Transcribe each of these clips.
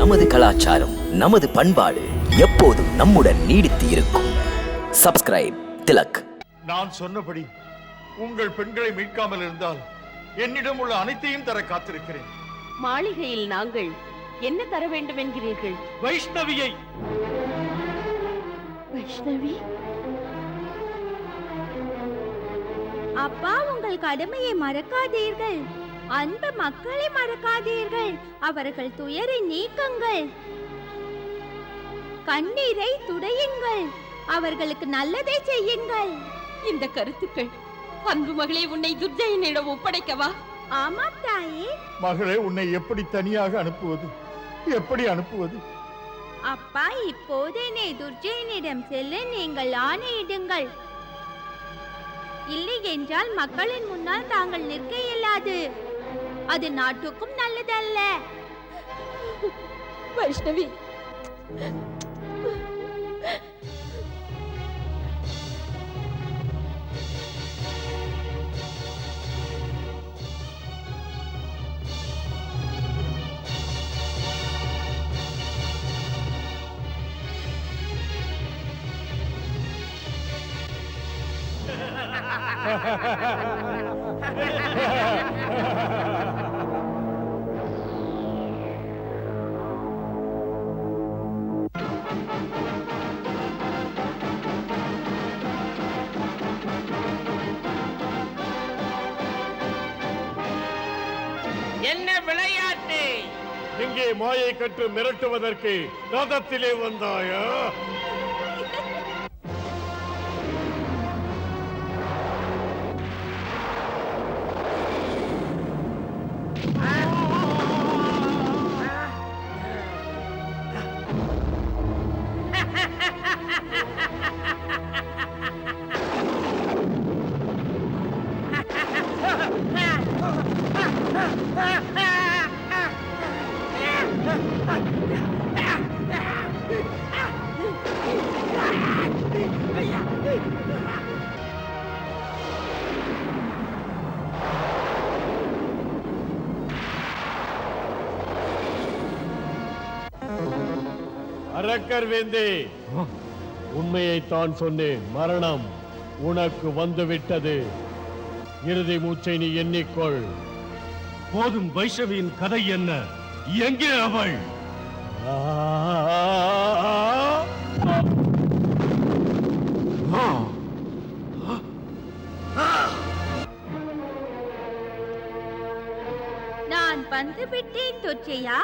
நமது கலாச்சாரம் நமது பண்பாடு எப்போதும் நம்முடன் நீடித்து இருக்கும். சப்ஸ்கிரைப் திலக். நான் சொன்னபடி உங்கள் பெண்களை மீட்காமல் இருந்தால் என்னிடம் உள்ள அனைத்தையும் தர காத்திருக்கிறேன். மாளிகையில் நாங்கள் என்ன தர வேண்டும் என்கிறீர்கள் வைஷ்ணவியை. வைஷ்ணவி? அப்பா உங்கள் கடமையை மறக்காதீர்கள். அன்பு மக்களை மறக்காதீர்கள். அவர்கள் துயரை நீக்குங்கள். கண்ணீரை துடையுங்கள். அவர்களுக்கு நல்லதை செய்யுங்கள். இந்த கருத்துக்கள் அன்பு மகளே உன்னை துர்ஜயனிடம் ஒப்படைக்கவா? ஆமாம் தாயே. மகளே உன்னை எப்படி தனியாக அனுப்புவது? எப்படி அனுப்புவது? அப்பா இப்போதே நீ துர்ஜயனிடம் செல்ல நீங்கள் ஆணையிடுங்கள். இல்லை என்றால் மக்களின் முன்னால் தாங்கள் நிற்க இயலாது. அது நாட்டுக்கும் நல்லதல்ல. வைஷ்ணவி. என்ன மாயை கற்று மிரட்டுவதற்கு ரதத்திலே வந்தாயா? அரக்கர் வேந்தே. உண்மையைத்தான் சொன்னேன். மரணம் உனக்கு வந்துவிட்டது. இறுதி மூச்சை நீ எண்ணிக்கொள். போதும் வைஷ்ணவியின் கதை என்ன? எங்கே அவள்! நான் வந்து விட்டேன் தொச்சையா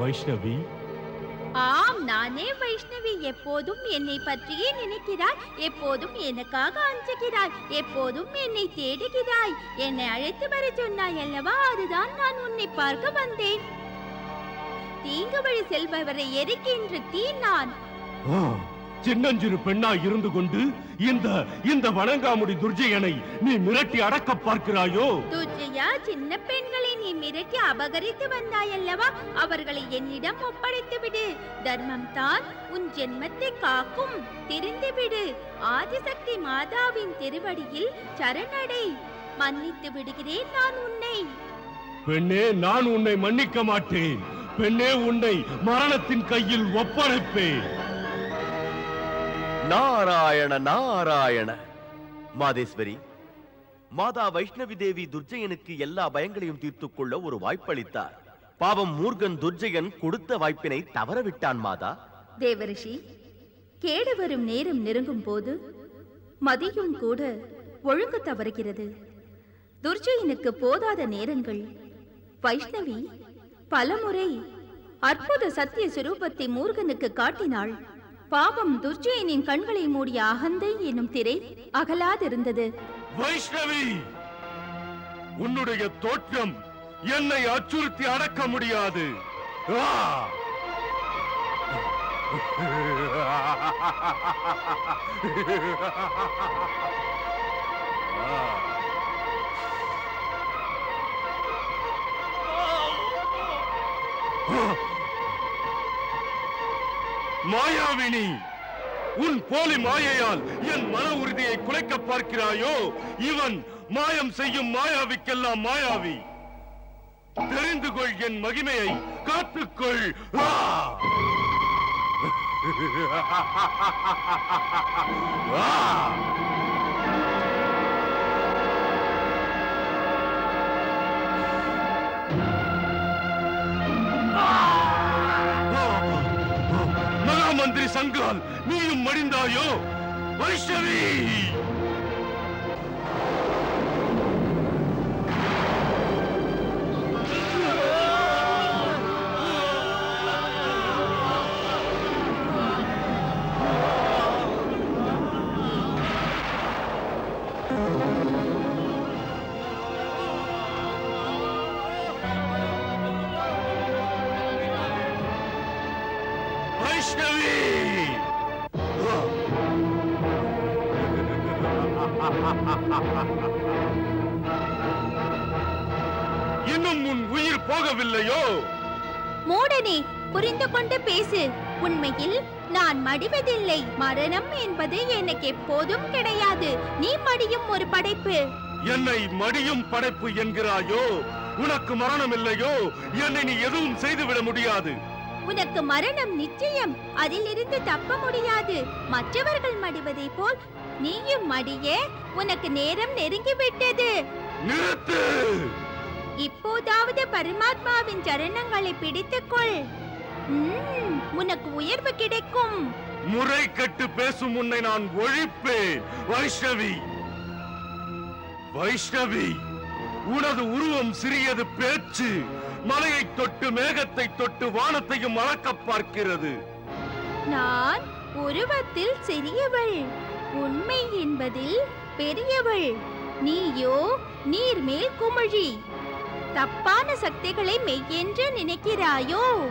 வைஷ்ணவி? ஆம் நானே வைஷ்ணவி. எப்போதும் என்னை பற்றியே நினைக்கிறாய். எப்போதும் எனக்காக அஞ்சுகிறாய். எப்போதும் என்னை தேடுகிறாய். என்னை அழைத்து வர சொன்னாய் அல்லவா? அதுதான் நான் உன்னை பார்க்க வந்தேன். தீங்கு வழி செல்பவரை எரிக்கின்ற தீ நான். சின்னஞ்சிறு பெண்ணாய் இருந்து கொண்டு இந்த இந்த வணங்காமுடி துர்ஜயனை நீ மிரட்டி அடக்க பார்க்கிறாயோ? துர்ஜயா சின்ன பெண்களை நீ மிரட்டி அபகரித்து வந்தாய் அல்லவா அவர்களை என்னிடம் ஒப்படைத்து விடு தர்மம் தான் உன் ஜென்மத்தை காக்கும். தெரிந்து விடு ஆதிசக்தி மாதாவின் திருவடியில் சரணடை. மன்னித்து விடுகிறேன் நான் உன்னை. பெண்ணே நான் உன்னை மன்னிக்க மாட்டேன். பெண்ணே உன்னை மரணத்தின் கையில் ஒப்படைப்பேன். நாராயண நாராயண. மாதேஸ்வரி மாதா வைஷ்ணவி தேவி துர்ஜயனுக்கு எல்லா பயங்களையும் தீர்த்துக் கொள்ள ஒரு வாய்ப்பளித்தார். பாவம் மூர்கன் துர்ஜயன் கொடுத்த வாய்ப்பினை தவறவிட்டான் மாதா. தேவரிஷி கேடு வரும் நேரம் நெருங்கும் போது மதியும் கூட ஒழுங்கு தவறுகிறது. துர்ஜயனுக்கு போதாத நேரங்கள். வைஷ்ணவி பலமுறை அற்புத சத்திய சுரூபத்தை மூர்கனுக்கு காட்டினாள். பாவம் துர்ஜயனின் கண்களை மூடிய அகந்தை என்னும் திரை அகலாதிருந்தது. வைஷ்ணவி உன்னுடைய தோற்றம் என்னை அச்சுறுத்தி அடக்க முடியாது. Oh! மாயாவினி உன் போலி மாயையால் என் மன உறுதியை குலைக்க பார்க்கிறாயோ? இவன் மாயம் செய்யும் மாயாவிக்கெல்லாம் மாயாவி. தெரிந்து கொள் என் மகிமையை காத்துக்கொள். ஆ! ஆ! சங்கால் நீயும் மடிந்தாயோ வைஷ்ணவி இன்னும் உன் உயிர் போகவில்லையோ? மூடனே புரிந்து கொண்டு பேசு. உண்மையில் நான் மடிவதில்லை. மரணம் என்பது எனக்கு எப்போதும் கிடையாது. நீ மடியும் ஒரு படைப்பு. என்னை மடியும் படைப்பு என்கிறாயோ? உனக்கு மரணம் இல்லையோ என்னை நீ எதுவும் செய்துவிட முடியாது. உனக்கு மரணம் நிச்சயம். அதிலிருந்து தப்ப முடியாது. மற்றவர்கள் மடிவதை போல் நீயும் மடிய. உனக்கு நேரம் நெருங்கிவிட்டது. இப்போதாவது பரமாத்மாவின் சரணங்களை பிடித்துக்கொள். உனக்கு உயர்வு கிடைக்கும். முறை கட்டு பேசும் உன்னை நான் ஒழிப்பேன். வைஷ்ணவி! வைஷ்ணவி! உனது உருவம் சிறியது பேச்சு. மலையை தொட்டு மேகத்தை தொட்டு வானத்தையும் அளக்க பார்க்கிறது. நான் உருவத்தில் சிறியவள். உண்மை என்பதில் பெரியவள். நீயோ நீர்மேல் குமிழி. தப்பான சக்திகளை மெய்யென்று நினைக்கிறாயோ?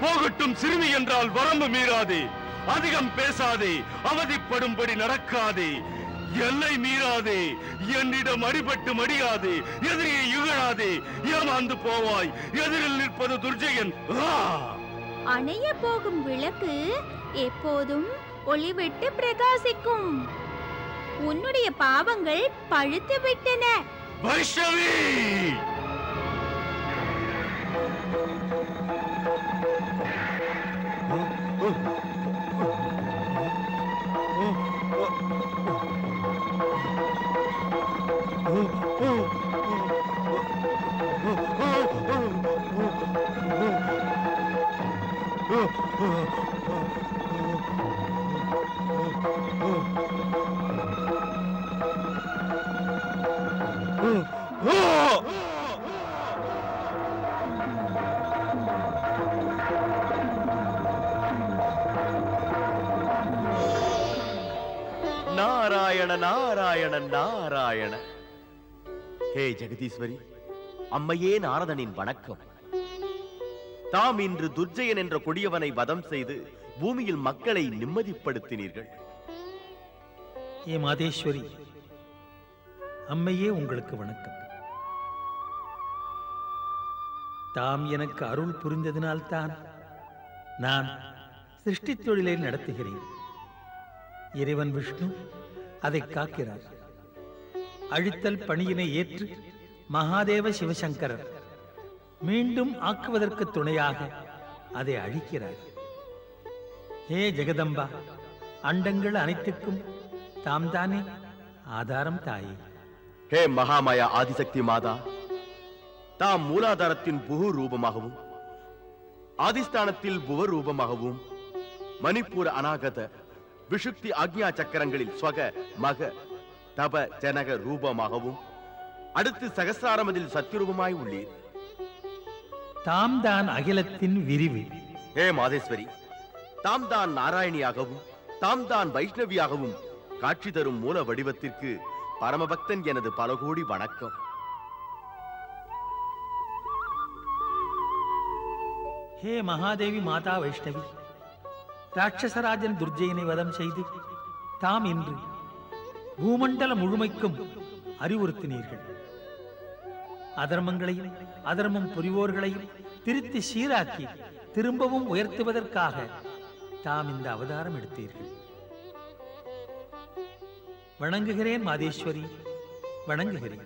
போகட்டும் சிறுமி என்றால் வரம்பு மீறாதே. அதிகம் பேசாதே. அவதிப்படும்படி நடக்காதே. எல்லை மீறாதே. என்னிடம் அடிபட்டு மடியாதே. எதிரியை இகழாதே. ஏமாந்து போவாய். எதிரில் நிற்பது துர்ஜயன்! அணைய போகும் விளக்கு எப்போதும் ஒளிவிட்டு பிரகாசிக்கும். உன்னுடைய பாவங்கள் பழுத்து விட்டன. வைஷ்ணவி! நாராயண ஜெகதீஸ்வரி அம்மையே நாரதனின் வணக்கம். தாம் இன்று துர்ஜயன் என்ற கொடியவனை வதம் செய்து பூமியில் மக்களை நிம்மதிப்படுத்தினீர்கள். ஏ மாதேஸ்வரி அம்மையே உங்களுக்கு வணக்கம். தாம் எனக்கு அருள் புரிந்ததினால்தான் நான் சிருஷ்டி தொழிலை நடத்துகிறேன். இறைவன் விஷ்ணு அதை காக்கிறார். அழித்தல் பணியினை ஏற்று மகாதேவ சிவசங்கரர் மீண்டும் ஆக்குவதற்கு துணையாக அதை அழிக்கிறார். ஹே ஜெகதம்பா அண்டங்கள் அனைத்துக்கும் தாம் தானே ஆதாரம் தாயே. ஹே மகாமாயா ஆதிசக்தி மாதா தாம் மூலாதாரத்தின் புகு ரூபமாகவும் ஆதிஸ்தானத்தில் புவ ரூபமாகவும் மணிப்பூர் அநாகத விஷுக்தி ஆக்ஞா சக்கரங்களில் ஸ்வக மக தப ஜனக ரூபமாகவும் அடுத்து சகசிராரமதில் சத்தியரூபமாய் உள்ளீர். தாம் தான் அகிலத்தின் விரிவு. ஹே மாதேஸ்வரி தாம் தான் நாராயணியாகவும் தாம் தான் வைஷ்ணவியாகவும் காட்சி தரும் மூல வடிவத்திற்கு பரமபக்தன் எனது பல கோடி வணக்கம். ஹே மகாதேவி மாதா வைஷ்ணவி ராட்சசராஜன் துர்ஜயனை வதம் செய்து தாம் இன்று பூமண்டல முழுமைக்கும் அறிவுறுத்தினீர்கள். அதர்மங்களையும் அதர்மம் புரிவோர்களையும் திருத்தி சீராக்கி திரும்பவும் உயர்த்துவதற்காக தாம் இந்த அவதாரம் எடுத்தீர்கள். வணங்குகிறேன் மாதேஸ்வரி வணங்குகிறேன்.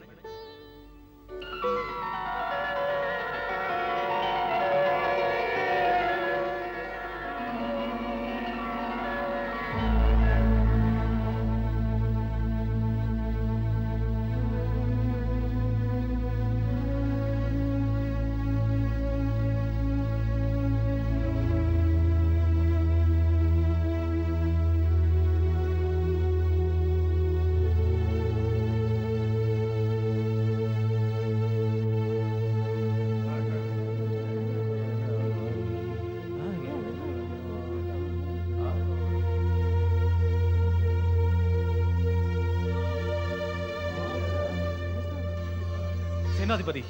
சேனாதிபதி.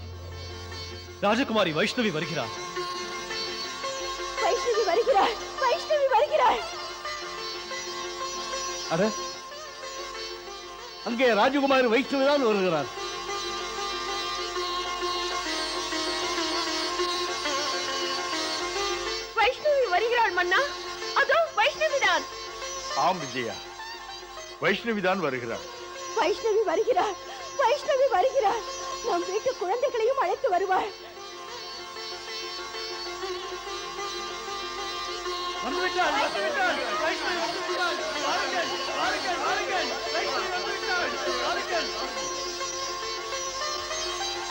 ராஜகுமாரி வைஷ்ணவி வருகிறார். வைஷ்ணவி வருகிறாள் வைஷ்ணவி வருகிறாள் அட அங்கே ராஜகுமாரி வைஷ்ணவி தான் வருகிறார். வைஷ்ணவி வருகிறாள் மன்னா. அதோ வைஷ்ணவிதான் ஆம் விஜயா. வைஷ்ணவிதான் வருகிறார். வைஷ்ணவி வருகிறாள் வைஷ்ணவி வருகிறாள் நம் வீட்டு குழந்தைகளையும் அழைத்து வருவாள்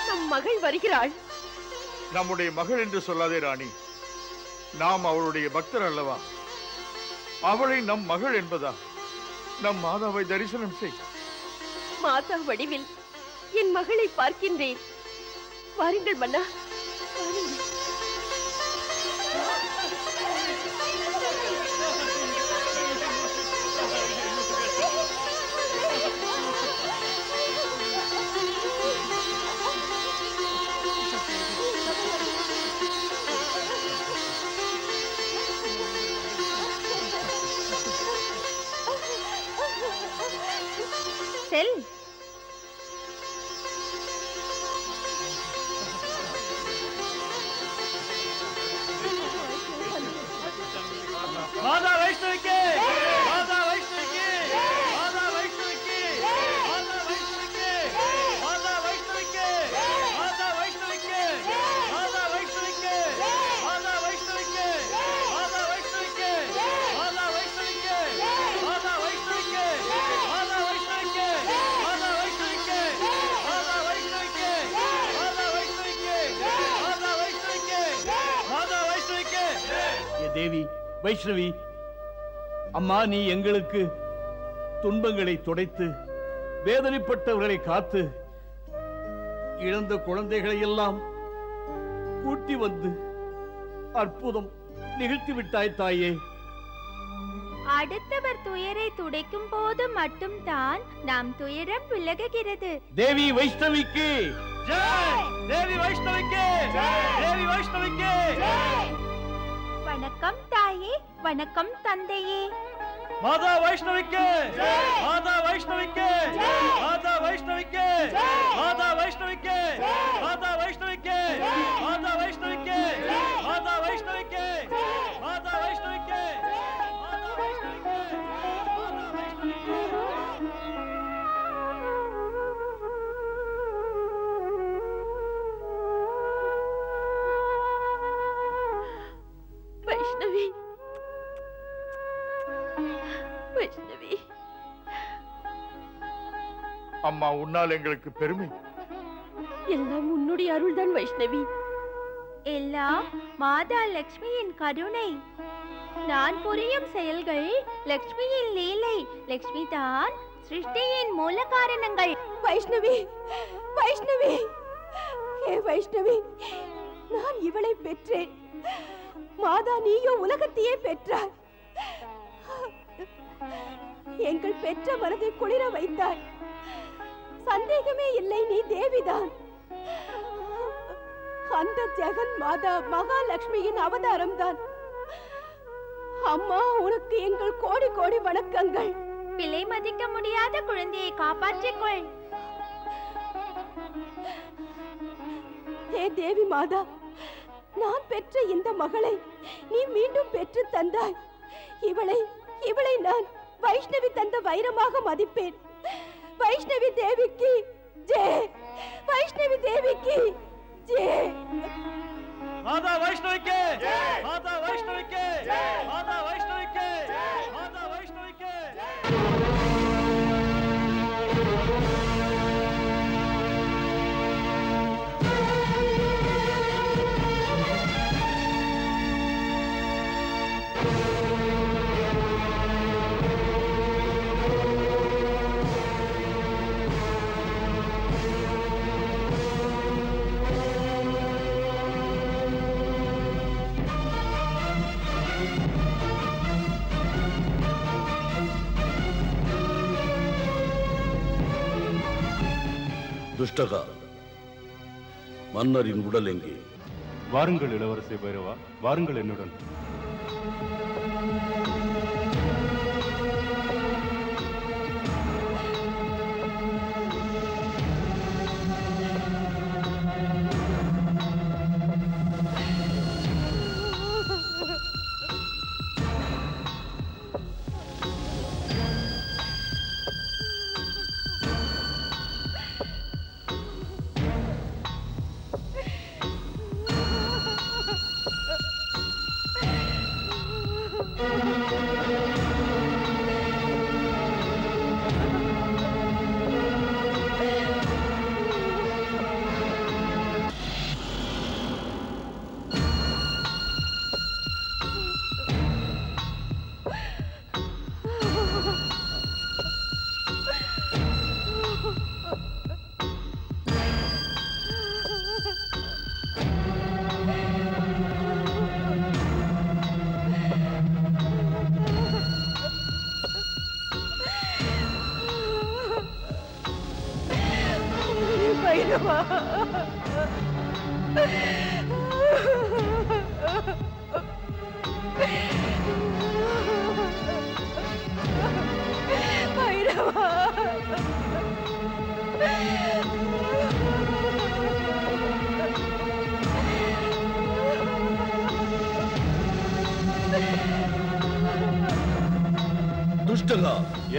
நம் மகள் வருகிறாள். நம்முடைய மகள் என்று சொல்லாதே ராணி. நாம் அவளுடைய பக்தர் அல்லவா? அவளை நம் மகள் என்பதா? நம் மாதாவை தரிசனம் செய். மாதா வடிவில் என் மகளை பார்க்கின்றேன். வாருங்கள் மன்னா. வைஷ்ணவி அம்மா நீ எங்களுக்கு துன்பங்களை துடைத்து வேதனைப்பட்டவர்களை காத்து இழந்த குழந்தைகளை எல்லாம் கூட்டி வந்து அற்புதம் நிகழ்த்தி விட்டாய் தாயே. அடுத்தவர் துயரை துடைக்கும் போது மட்டும்தான் நாம் துயரம் விலகுகிறது. தேவி வைஷ்ணவிக்கு! தேவி வைஷ்ணவிக்கு! தேவி வைஷ்ணவிக்கு! வணக்கம் தாயே வணக்கம் தந்தையே. மாதா வைஷ்ணவிக்கு! மாதா வைஷ்ணவிக்கு! மாதா வைஷ்ணவிக்கு! மாதா வைஷ்ணவிக்கு! மாதா வைஷ்ணவிக்கு! மாதா அம்மா உன்னால் எங்களுக்கு பெருமை. எல்லாம் உன்னுடைய அருள்தான் வைஷ்ணவி. எல்லாம் மாதா லக்ஷ்மியின் கருணை. நான் புரியும் செயல்கள் லக்ஷ்மியின் லீலை. லக்ஷ்மி தான் சிருஷ்டியின் மூல காரணங்கள். வைஷ்ணவி வைஷ்ணவி. ஏ வைஷ்ணவி நான் இவளை பெற்றேன். மாதா நீயோ உலகத்தையே பெற்றாய் எங்கள் பெற்ற மனதை குளிர வைத்தாய் சந்தேகமே இல்லை நீ தேவிதான். அந்த ஜெகன் மாதா மகாலட்சுமியின் அவதாரம் தான் அம்மா உனக்கு எங்கள் கோடி கோடி வணக்கங்கள். விலை மதிக்க முடியாத குழந்தையை காப்பாற்றிக் கொள் ஹே தேவி மாதா நான் பெற்ற இந்த மகளை நீ மீண்டும் பெற்று தந்தாய். இவளை இவளை நான் வைஷ்ணவி தந்த வைரமாக மதிப்பேன். வைஷ்ணவி தேவிக்கு ஜே வைஷ்ணவி தேவிக்கு ஜே மாதா வைஷ்ணவிக்கு மாதா வைஷ்ணவிக்கு மாதா வைஷ்ணவிக்கு மாதா வைஷ்ணவிக்கு துஷ்டகா மன்னரின் உடல் எங்கே? வாருங்கள் இளவரசை பைரவா வாருங்கள் என்னுடன்.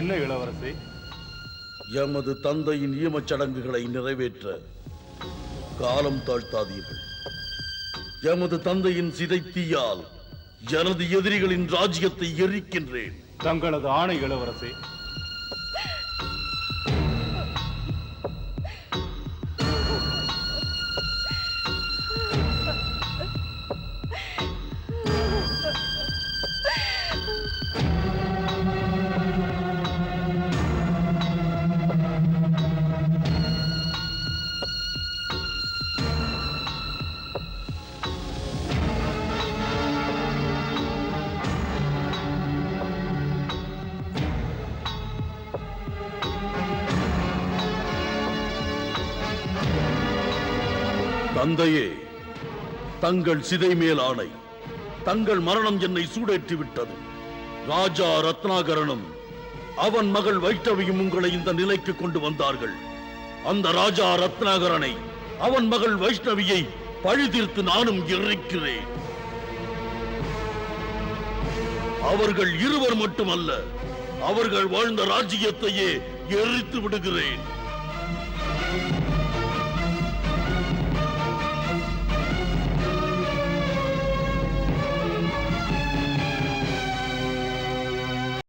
என்ன இளவரசி? எமது தந்தையின் ஈமச் சடங்குகளை நிறைவேற்ற காலம் தாழ்த்தாதீர்கள். எமது தந்தையின் சிதைத்தீயால் எனது எதிரிகளின் ராஜ்யத்தை எரிக்கின்றேன். தங்களது ஆணை இளவரசி தந்தையே தங்கள் சிதை மேல் ஆணை தங்கள் மரணம் என்னை சூடேற்றி விட்டது. ராஜா ரத்னாகரனும் அவன் மகள் வைஷ்ணவியும் உங்களை இந்த நிலைக்கு கொண்டு வந்தார்கள். அந்த ராஜா ரத்னாகரனை அவன் மகள் வைஷ்ணவியை பழிதீர்த்து நானும் எரிக்கிறேன் அவர்கள் இருவர் மட்டுமல்ல அவர்கள் வாழ்ந்த ராஜ்யத்தையே எரித்து விடுகிறேன்.